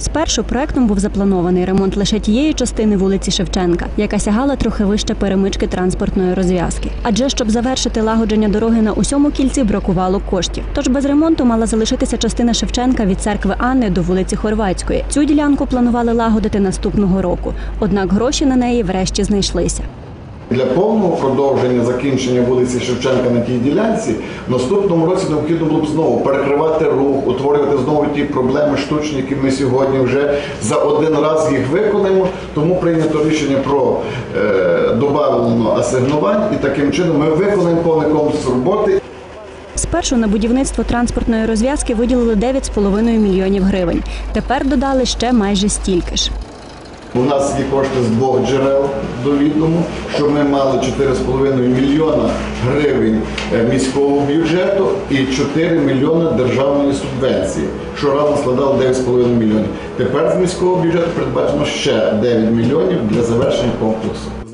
Спершу проектом був запланований ремонт лише тієї частини вулиці Шевченка, яка сягала трохи вище перемички транспортної розв'язки. Адже щоб завершити лагодження дороги на усьому кільці, бракувало коштів. Тож без ремонту мала залишитися частина Шевченка від церкви Анни до вулиці Хорватської. Цю ділянку планували лагодити наступного року. Однак гроші на неї врешті знайшлися. Для повного продовження закінчення вулиці Шевченка на тій ділянці в наступному році необхідно було б знову перекривати рух, утворювати знову ті проблеми штучні, які ми сьогодні вже за один раз їх виконаємо. Тому прийнято рішення про е, добавлено асигнувань, і таким чином ми виконаємо повний комплекс роботи Спершу на будівництво транспортної розв'язки виділили 9,5 мільйонів гривень. Тепер додали ще майже стільки ж. У нас є кошти з двох джерел до відому, що ми мали 4,5 мільйона гривень е, міського бюджету і 4 мільйони державної субвенції, що разом складало 9,5 мільйонів. Тепер з міського бюджету передбачено ще 9 мільйонів для завершення комплексу.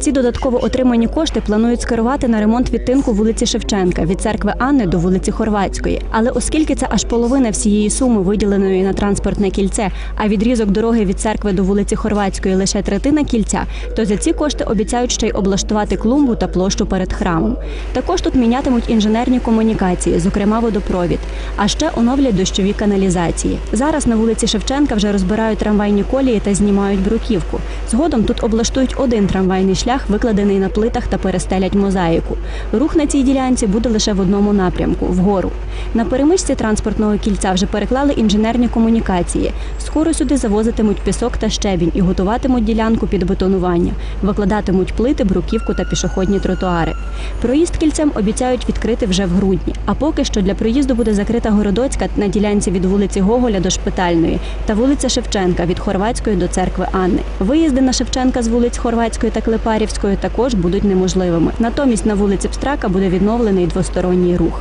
Ці додатково отримані кошти планують скерувати на ремонт відтинку вулиці Шевченка від церкви Анни до вулиці Хорватської. Але оскільки це аж половина всієї суми, виділеної на транспортне кільце, а відрізок дороги від церкви до вулиці Хорватської лише третина кільця, то за ці кошти обіцяють ще й облаштувати клумбу та площу перед храмом. Також тут мінятимуть інженерні комунікації, зокрема водопровід, а ще оновлять дощові каналізації. Зараз на вулиці Шевченка вже розбирають трамвайні колії та знімають бруківку. Згодом тут облаштують один трамвайний шлях, викладений на плитах та перестелять мозаїку. Рух на цій ділянці буде лише в одному напрямку вгору. На перемичці транспортного кільця вже переклали інженерні комунікації. Скоро сюди завозитимуть пісок та щебінь і готуватимуть ділянку під бетонування, викладатимуть плити, бруківку та пішохідні тротуари. Проїзд кільцем обіцяють відкрити вже в грудні. А поки що для проїзду буде закрита Городоцька на ділянці від вулиці Гоголя до Шпитальної та вулиця Шевченка від Хорватської до церкви Анни. Виїзди на Шевченка з вулиць Хорватської та Клепарівської також будуть неможливими. Натомість на вулиці Пстрака буде відновлений двосторонній рух.